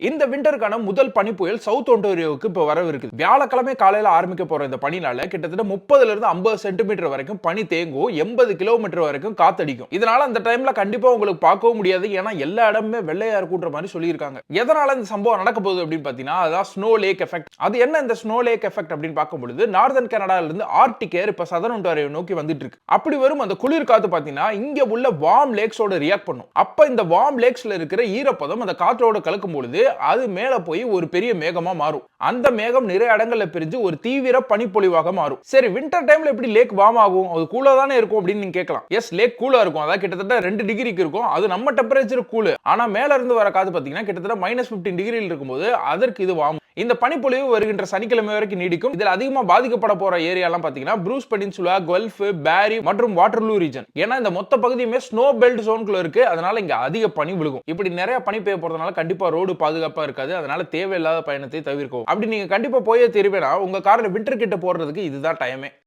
இந்த விண்டருக்கான முதல் பனி புயல் சவுத் ஒன்டோரியோவுக்கு இப்போ வரவிருக்குது வியாழக்கிழமை காலையில் ஆரம்பிக்க போகிற இந்த பனினால கிட்டத்தட்ட முப்பதுல இருந்து ஐம்பது சென்டிமீட்டர் வரைக்கும் பனி தேங்கும். எண்பது கிலோமீட்டர் வரைக்கும் காத்தடிக்கும். இதனால அந்த டைம்ல கண்டிப்பாக உங்களுக்கு பார்க்கவும் முடியாது. ஏன்னா எல்லா இடமுமே வெள்ளையா இருக்குன்ற மாதிரி சொல்லியிருக்காங்க. எதனால இந்த சம்பவம் நடக்க போகுது அப்படின்னு பார்த்தீங்கன்னா அதான் ஸ்னோ லேக் எஃபெக்ட் அது என்ன இந்த ஸ்னோ லேக் எஃபெக்ட் அப்படின்னு பார்க்கும் பொழுது நார்தன் கனடால இருந்து ஆர்டிக் ஏர் இப்போ சதன் ஒன்டாரியோ நோக்கி வந்துட்டு இருக்கு அப்படி வரும் அந்த குளிர் காத்து பார்த்தீங்கன்னா இங்க உள்ள வார்ம் லேக்ஸோட ரியாக்ட் பண்ணும். அப்ப இந்த வார்ம் லேக்ஸ்ல இருக்கிற ஈரப்பதம் அந்த காற்றோட கலக்கும் பொழுது அது மேல போய் ஒரு பெரிய மேகமா மாறும். அந்த மேகம் நிறைய இடங்களில் பிரிஞ்சு ஒரு தீவிர பனிப்பொழிவாக மாறும். சரி வின்டர் டைம்ல எப்படி லேக் வார்ம் ஆகும்? அது கூலா தானே இருக்கும் அப்படின்னு நீங்கள் கேட்கலாம். எஸ் லேக் கூலா இருக்கும். அதாவது கிட்டத்தட்ட ரெண்டு டிகிரிக்கு இருக்கும். அது நம்ம டெம்பரேச்சர் கூலு ஆனா மேல இருந்து வர காது பாத்தீங்கன்னா கிட்டத்தட்ட மைனஸ் பிப்டீன் டிகிரியில் இருக்கும்போது அதற்கு இது வார்ம் இந்த பனிப்பொழிவு வருகின்ற சனிக்கிழமை வரைக்கும் நீடிக்கும். இதில் அதிகமாக பாதிக்கப்பட போற ஏரியாலாம் பார்த்தீங்கன்னா ப்ரூஸ் பெனின்சுலா கல்ஃப் பேரி மற்றும் வாட்டர்லூ ரீஜன். ஏன்னா இந்த மொத்த பகுதியுமே ஸ்னோ பெல்ட் ஜோன்குள்ள இருக்கு. அதனால இங்க அதிக பனி விழுகும். இப்படி நிறைய பனி பெய்ய போறதுனால கண்டிப்பா ரோடு பாதுகாப்பா இருக்காது. அதனால தேவையில்லாத பயணத்தை தவிர்க்கவும். அப்படி நீங்க கண்டிப்பா போயே தெரிவேனா உங்க கார்ல விண்டர் கிட்ட போடுறதுக்கு இதுதான் டைமே